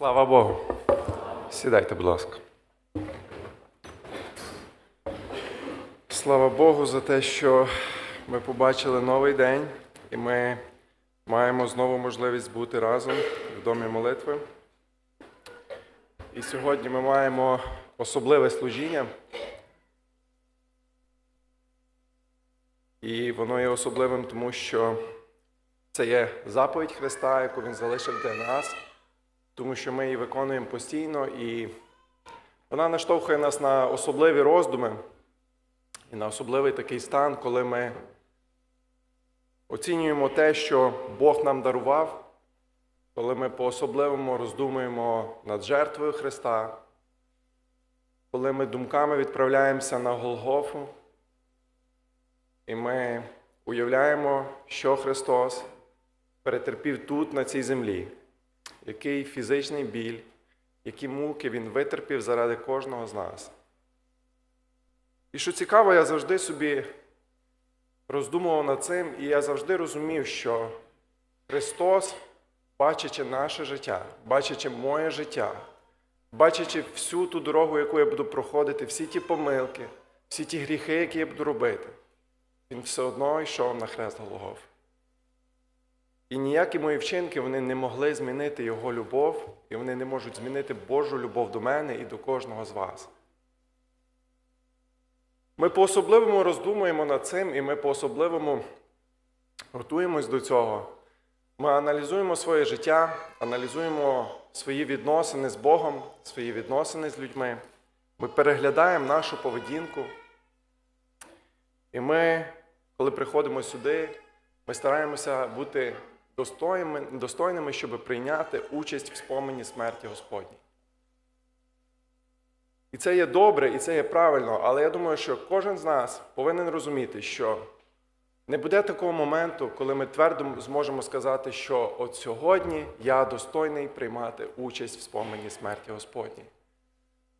Слава Богу. Сідайте, будь ласка. Слава Богу за те, що ми побачили новий день, і ми маємо знову можливість бути разом в домі молитви. І сьогодні ми маємо особливе служіння. І воно є особливим, тому що це є заповідь Христа, яку Він залишив для нас, тому що ми її виконуємо постійно, і вона наштовхує нас на особливі роздуми і на особливий такий стан, коли ми оцінюємо те, що Бог нам дарував, коли ми по-особливому роздумуємо над жертвою Христа, коли ми думками відправляємося на Голгофу, і ми уявляємо, що Христос перетерпів тут, на цій землі, який фізичний біль, які муки Він витерпів заради кожного з нас. І що цікаво, я завжди собі роздумував над цим, і я завжди розумів, що Христос, бачачи наше життя, бачачи моє життя, бачачи всю ту дорогу, яку я буду проходити, всі ті помилки, всі ті гріхи, які я буду робити, Він все одно йшов на хрест Голгоф. І ніякі мої вчинки вони не могли змінити Його любов, і вони не можуть змінити Божу любов до мене і до кожного з вас. Ми по-особливому роздумуємо над цим, і ми по-особливому готуємось до цього. Ми аналізуємо своє життя, аналізуємо свої відносини з Богом, свої відносини з людьми. Ми переглядаємо нашу поведінку. І ми, коли приходимо сюди, ми стараємося бути достойними, достойними, щоб прийняти участь в спомені смерті Господній. І це є добре, і це є правильно, але я думаю, що кожен з нас повинен розуміти, що не буде такого моменту, коли ми твердо зможемо сказати, що от сьогодні я достойний приймати участь в спомені смерті Господній.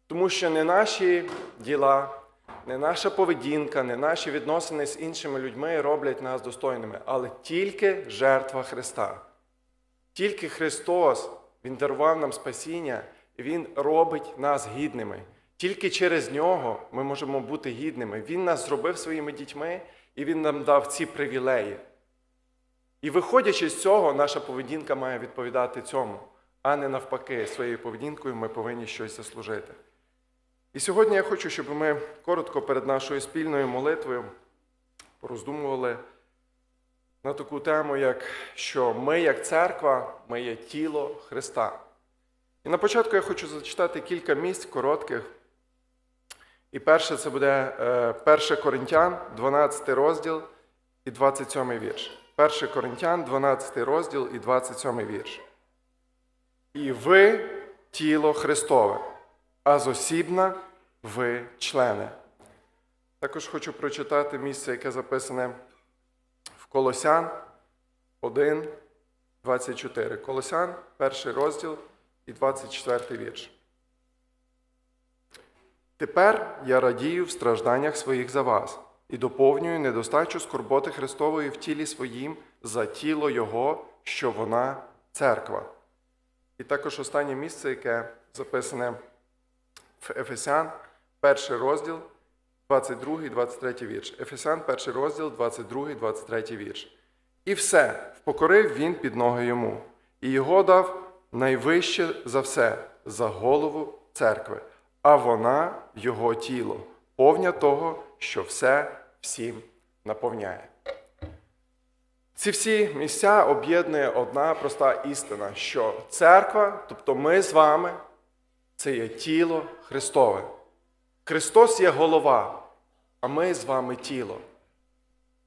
Тому що не наші діла, не наша поведінка, не наші відносини з іншими людьми роблять нас достойними, але тільки жертва Христа. Тільки Христос Він дарував нам спасіння, і Він робить нас гідними. Тільки через нього ми можемо бути гідними. Він нас зробив своїми дітьми, і Він нам дав ці привілеї. І виходячи з цього, наша поведінка має відповідати цьому, а не навпаки, своєю поведінкою ми повинні щось заслужити. І сьогодні я хочу, щоб ми коротко перед нашою спільною молитвою пороздумували на таку тему, як що ми, як церква, ми є тіло Христа. І на початку я хочу зачитати кілька місць коротких. І перше це буде 1 Коринтян, 12 розділ і 27 вірш. 1 Коринтян, 12 розділ і 27 вірш. І ви тіло Христове, а зосібна ви члени. Також хочу прочитати місце, яке записане в Колосян 1, 24. Колосян, перший розділ і 24 вірш. Тепер я радію в стражданнях своїх за вас і доповнюю недостачу скорботи Христової в тілі своїм за тіло Його, що вона церква. І також останнє місце, яке записане в Ефесян, перший розділ, 22, 23 вірш. Ефесян, перший розділ, 22, 23 вірш. І все впокорив він під ноги йому, і його дав найвище за все, за голову церкви, а вона його тіло, повня того, що все всім наповняє. Ці всі місця об'єднує одна проста істина, що церква, тобто ми з вами, це є тіло Христове. Христос є голова, а ми з вами тіло.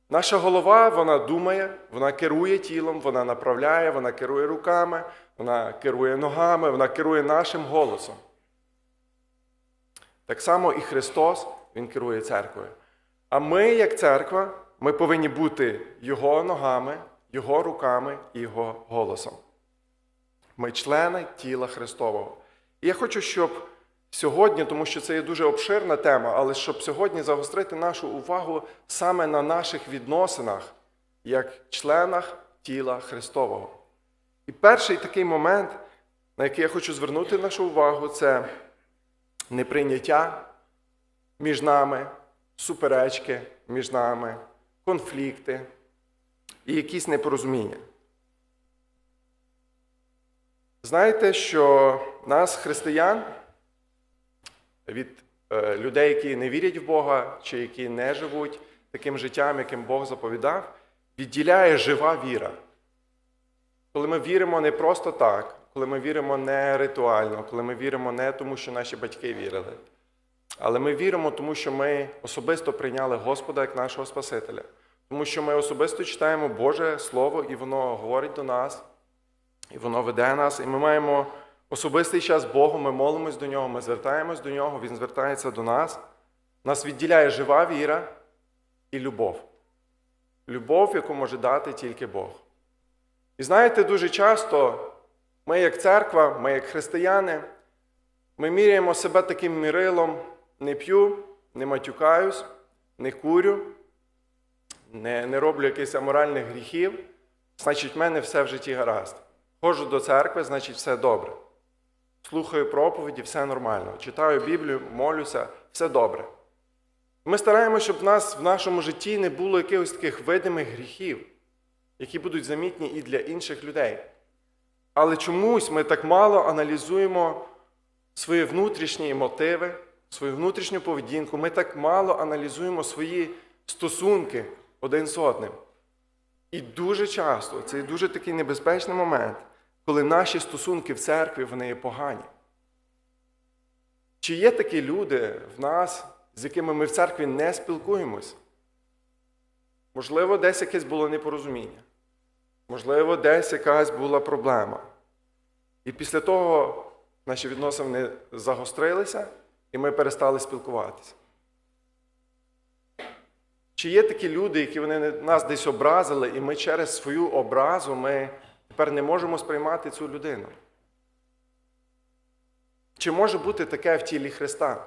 Наша голова, вона думає, вона керує тілом, вона направляє, вона керує руками, вона керує ногами, вона керує нашим голосом. Так само і Христос, Він керує церквою. А ми, як церква, ми повинні бути Його ногами, Його руками і Його голосом. Ми члени тіла Христового. І я хочу, щоб сьогодні, тому що це є дуже обширна тема, але щоб сьогодні загострити нашу увагу саме на наших відносинах, як членах тіла Христового. І перший такий момент на яке я хочу звернути нашу увагу, це неприйняття між нами, суперечки між нами, конфлікти і якісь непорозуміння. Знаєте, що нас, християн, від е, людей, які не вірять в Бога, чи які не живуть таким життям, яким Бог заповідав, відділяє жива віра. Коли ми віримо не просто так, коли ми віримо не ритуально, коли ми віримо не тому, що наші батьки вірили, але ми віримо, тому що ми особисто прийняли Господа як нашого Спасителя, тому що ми особисто читаємо Боже Слово, і воно говорить до нас, і воно веде нас, і ми маємо особистий час з Богом, ми молимось до Нього, ми звертаємось до Нього, Він звертається до нас. Нас відділяє жива віра і любов. Любов, яку може дати тільки Бог. І знаєте, дуже часто ми, як церква, ми, як християни, ми міряємо себе таким мірилом: не п'ю, не матюкаюсь, не курю, не, не роблю якихось аморальних гріхів, значить, в мене все в житті гаразд. Ходжу до церкви, значить, все добре. Слухаю проповіді, все нормально. Читаю Біблію, молюся, все добре. Ми стараємося, щоб в нас в нашому житті не було якихось таких видимих гріхів, які будуть замітні і для інших людей. Але чомусь ми так мало аналізуємо свої внутрішні мотиви, свою внутрішню поведінку, ми так мало аналізуємо свої стосунки один з одним. І дуже часто це дуже такий небезпечний момент, коли наші стосунки в церкві вони є погані. Чи є такі люди в нас, з якими ми в церкві не спілкуємось? Можливо, десь якесь було непорозуміння. Можливо, десь якась була проблема. І після того наші відносини загострилися, і ми перестали спілкуватися. Чи є такі люди, які вони нас десь образили, і ми через свою образу ми тепер не можемо сприймати цю людину? Чи може бути таке в тілі Христа?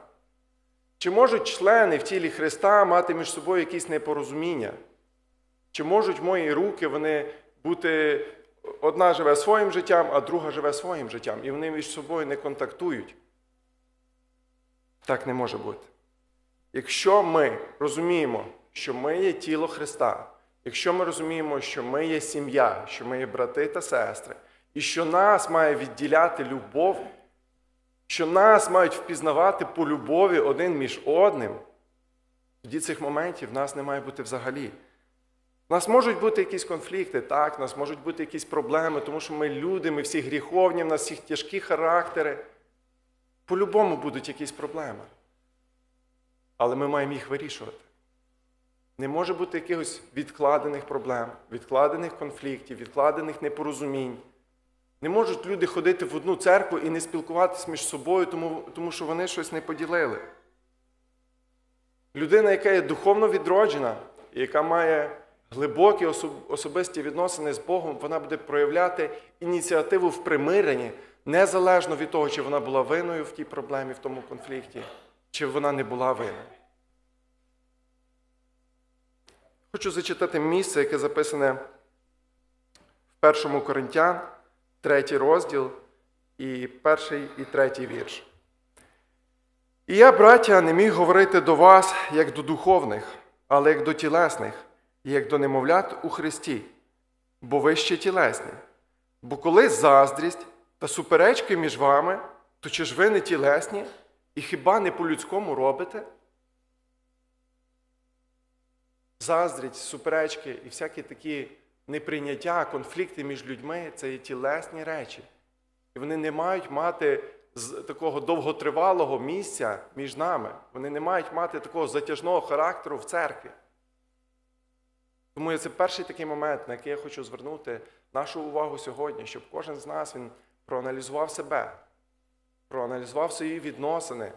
Чи можуть члени в тілі Христа мати між собою якісь непорозуміння? Чи можуть мої руки вони бути одна живе своїм життям, а друга живе своїм життям, і вони між собою не контактують? Так не може бути. Якщо ми розуміємо, що ми є тіло Христа, якщо ми розуміємо, що ми є сім'я, що ми є брати та сестри, і що нас має відділяти любов, що нас мають впізнавати по любові один між одним, тоді цих моментів в нас не має бути взагалі. У нас можуть бути якісь конфлікти, так, у нас можуть бути якісь проблеми, тому що ми люди, ми всі гріховні, в нас всіх тяжкі характери. По-любому будуть якісь проблеми. Але ми маємо їх вирішувати. Не може бути якихось відкладених проблем, відкладених конфліктів, відкладених непорозумінь. Не можуть люди ходити в одну церкву і не спілкуватися між собою, тому, тому що вони щось не поділили. Людина, яка є духовно відроджена, яка має глибокі особисті відносини з Богом, вона буде проявляти ініціативу в примиренні, незалежно від того, чи вона була винною в тій проблемі, в тому конфлікті, чи вона не була винною. Хочу зачитати місце, яке записане в першому Коринтян, третій розділ, і перший і третій вірш. І я, браття, не міг говорити до вас як до духовних, але як до тілесних, як до немовлят у Христі, бо ви ще тілесні. Бо коли заздрість та суперечки між вами, то чи ж ви не тілесні і хіба не по-людському робите? Заздрість, суперечки і всякі такі неприйняття, конфлікти між людьми це є тілесні речі. І вони не мають мати такого довготривалого місця між нами. Вони не мають мати такого затяжного характеру в церкві. Тому це перший такий момент, на який я хочу звернути нашу увагу сьогодні, щоб кожен з нас він проаналізував себе, проаналізував свої відносини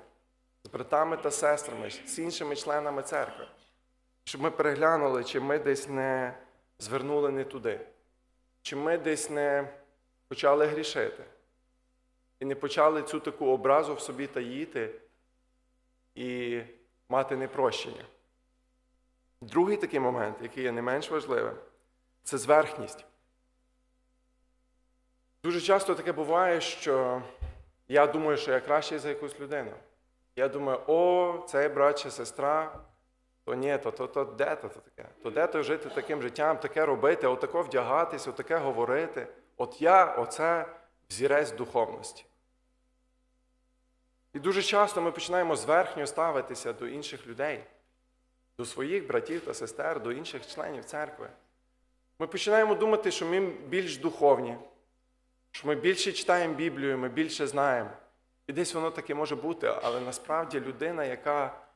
з братами та сестрами, з іншими членами церкви, щоб ми переглянули, чи ми десь не звернули не туди, чи ми десь не почали грішити і не почали цю таку образу в собі таїти і мати непрощення. Другий такий момент, який є не менш важливим, це зверхність. Дуже часто таке буває, що я думаю, що я кращий за якусь людину. Я думаю, о, цей брат чи сестра, то ні, то, то, то де то, таке? То де то жити таким життям, таке робити, отако вдягатись, отаке говорити. От я, оце взірець духовності. І дуже часто ми починаємо зверхньо ставитися до інших людей, до своїх братів та сестер, до інших членів церкви. Ми починаємо думати, що ми більш духовні, що ми більше читаємо Біблію, ми більше знаємо. І десь воно таке може бути, але насправді людина, яка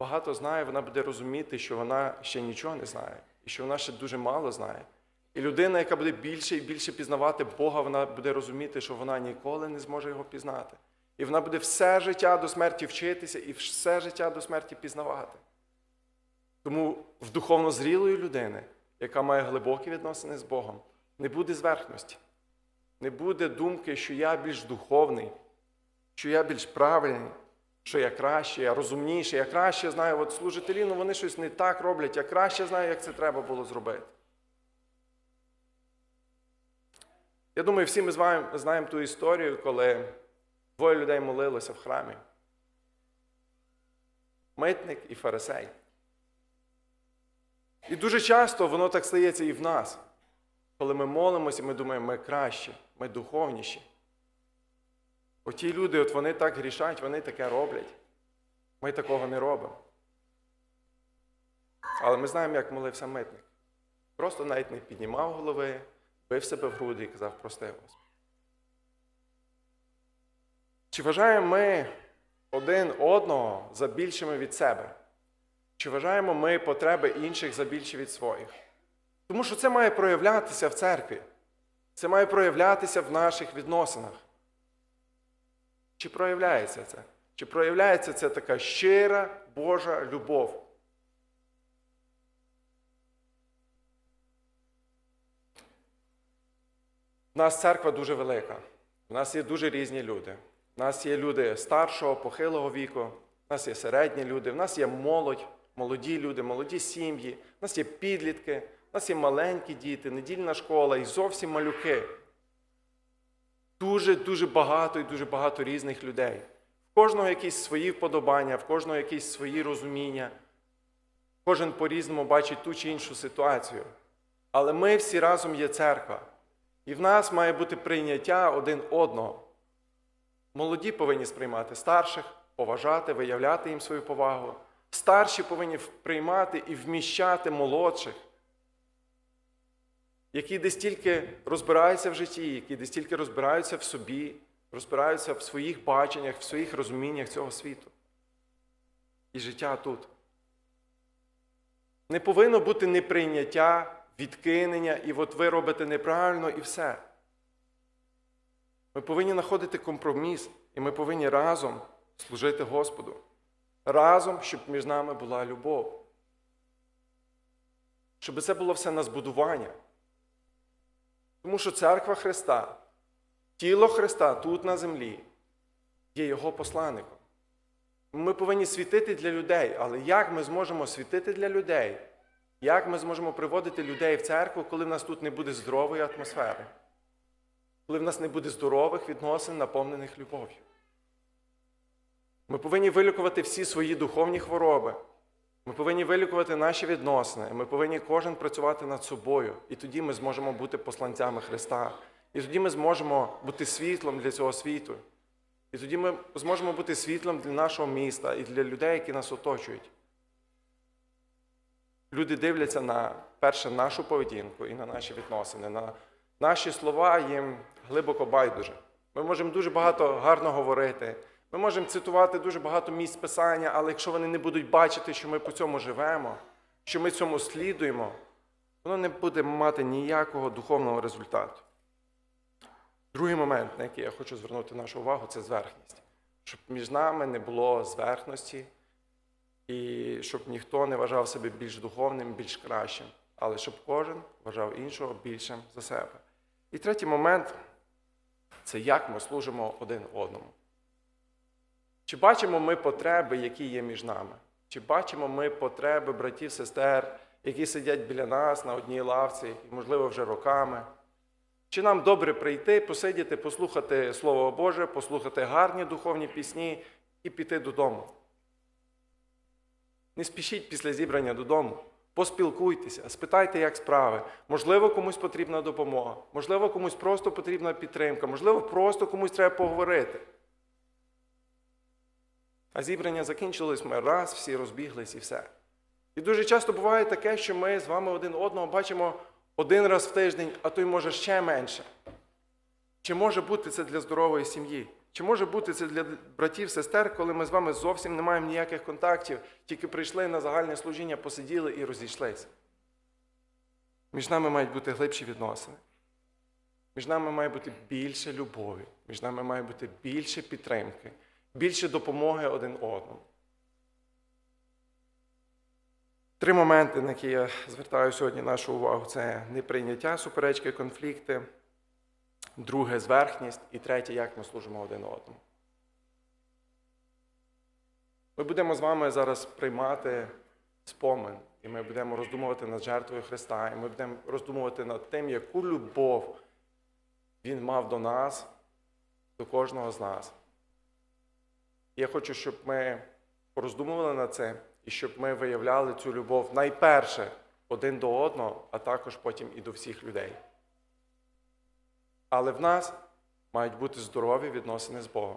багато знає, вона буде розуміти, що вона ще нічого не знає, і що вона ще дуже мало знає. І людина, яка буде більше і більше пізнавати Бога, вона буде розуміти, що вона ніколи не зможе його пізнати. І вона буде все життя до смерті вчитися і все життя до смерті пізнавати. Тому в духовно зрілої людини, яка має глибокі відносини з Богом, не буде зверхності, не буде думки, що я більш духовний, що я більш правильний, що я краще, я розумніший, я краще знаю, от служителі, ну вони щось не так роблять, я краще знаю, як це треба було зробити. Я думаю, всі ми знаємо, знаємо ту історію, коли двоє людей молилося в храмі. Митник і фарисей. І дуже часто воно так стається і в нас. Коли ми молимося, ми думаємо, ми кращі, ми духовніші. Оті люди, от вони так грішать, вони таке роблять. Ми такого не робимо. Але ми знаємо, як молився митник. Просто навіть не піднімав голови, бив себе в груди і казав, прости Господи. Чи вважаємо ми один одного за більшими від себе? Чи вважаємо ми потреби інших за більші від своїх? Тому що це має проявлятися в церкві. Це має проявлятися в наших відносинах. Чи проявляється це? Чи проявляється це така щира Божа любов? У нас церква дуже велика. У нас є дуже різні люди. У нас є люди старшого, похилого віку, у нас є середні люди, у нас є молодь, молоді люди, молоді сім'ї, у нас є підлітки, у нас є маленькі діти, недільна школа і зовсім малюки. Дуже-дуже багато і дуже багато різних людей. В кожного якісь свої вподобання, в кожного якісь свої розуміння. Кожен по-різному бачить ту чи іншу ситуацію. Але ми всі разом є церква. І в нас має бути прийняття один одного. Молоді повинні сприймати старших, поважати, виявляти їм свою повагу. Старші повинні приймати і вміщати молодших, які десь тільки розбираються в житті, які десь тільки розбираються в собі, розбираються в своїх баченнях, в своїх розуміннях цього світу. І життя тут. Не повинно бути неприйняття, відкинення, і от ви робите неправильно і все. Ми повинні знаходити компроміс, і ми повинні разом служити Господу. Разом, щоб між нами була любов. Щоб це було все на збудування. Тому що церква Христа, тіло Христа тут на землі, є Його посланником. Ми повинні світити для людей, але як ми зможемо світити для людей? Як ми зможемо приводити людей в церкву, коли в нас тут не буде здорової атмосфери? Коли в нас не буде здорових відносин, наповнених любов'ю? Ми повинні вилікувати всі свої духовні хвороби. Ми повинні вилікувати наші відносини. Ми повинні кожен працювати над собою. І тоді ми зможемо бути посланцями Христа. І тоді ми зможемо бути світлом для цього світу. І тоді ми зможемо бути світлом для нашого міста і для людей, які нас оточують. Люди дивляться на перше нашу поведінку і на наші відносини. На наші слова їм глибоко байдуже. Ми можемо дуже багато гарно говорити. Ми можемо цитувати дуже багато місць писання, але якщо вони не будуть бачити, що ми по цьому живемо, що ми цьому слідуємо, воно не буде мати ніякого духовного результату. Другий момент, на який я хочу звернути нашу увагу, це зверхність. Щоб між нами не було зверхності, і щоб ніхто не вважав себе більш духовним, більш кращим, але щоб кожен вважав іншого більшим за себе. І третій момент це як ми служимо один одному. Чи бачимо ми потреби, які є між нами? Чи бачимо ми потреби братів, сестер, які сидять біля нас на одній лавці, можливо, вже роками? Чи нам добре прийти, посидіти, послухати Слово Боже, послухати гарні духовні пісні і піти додому? Не спішіть після зібрання додому. Поспілкуйтеся, спитайте, як справи. Можливо, комусь потрібна допомога, можливо, комусь просто потрібна підтримка, можливо, просто комусь треба поговорити. А зібрання закінчилось, ми раз, всі розбіглись і все. І дуже часто буває таке, що ми з вами один одного бачимо один раз в тиждень, а то й може ще менше. Чи може бути це для здорової сім'ї? Чи може бути це для братів, сестер, коли ми з вами зовсім не маємо ніяких контактів, тільки прийшли на загальне служіння, посиділи і розійшлися? Між нами мають бути глибші відносини. Між нами має бути більше любові, між нами має бути більше підтримки, більше допомоги один одному. Три моменти, на які я звертаю сьогодні нашу увагу: це неприйняття, суперечки, конфлікти, друге зверхність і третє, як ми служимо один одному. Ми будемо з вами зараз приймати спомин, і ми будемо роздумувати над жертвою Христа, і ми будемо роздумувати над тим, яку любов Він мав до нас, до кожного з нас. Я хочу, щоб ми пороздумували над це, і щоб ми виявляли цю любов найперше один до одного, а також потім і до всіх людей. Але в нас мають бути здорові відносини з Богом.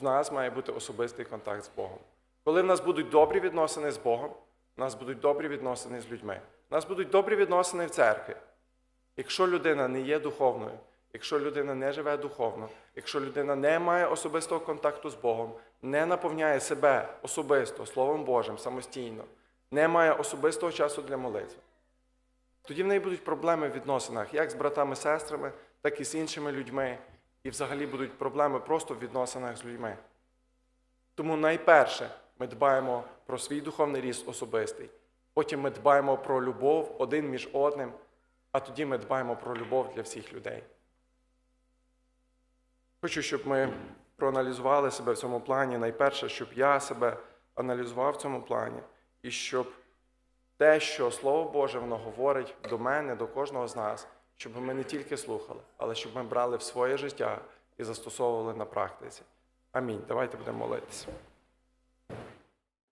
В нас має бути особистий контакт з Богом. Коли в нас будуть добрі відносини з Богом, в нас будуть добрі відносини з людьми. В нас будуть добрі відносини в церкві. Якщо людина не є духовною, якщо людина не живе духовно, якщо людина не має особистого контакту з Богом, не наповняє себе особисто Словом Божим самостійно, не має особистого часу для молитви, тоді в неї будуть проблеми в відносинах як з братами, сестрами, так і з іншими людьми. І взагалі будуть проблеми просто в відносинах з людьми. Тому найперше ми дбаємо про свій духовний ріст особистий. Потім ми дбаємо про любов один між одним, а тоді ми дбаємо про любов для всіх людей. Хочу, щоб ми проаналізували себе в цьому плані. Найперше, щоб я себе аналізував в цьому плані, і щоб те, що Слово Боже воно говорить до мене, до кожного з нас, щоб ми не тільки слухали, але щоб ми брали в своє життя і застосовували на практиці. Амінь. Давайте будемо молитися.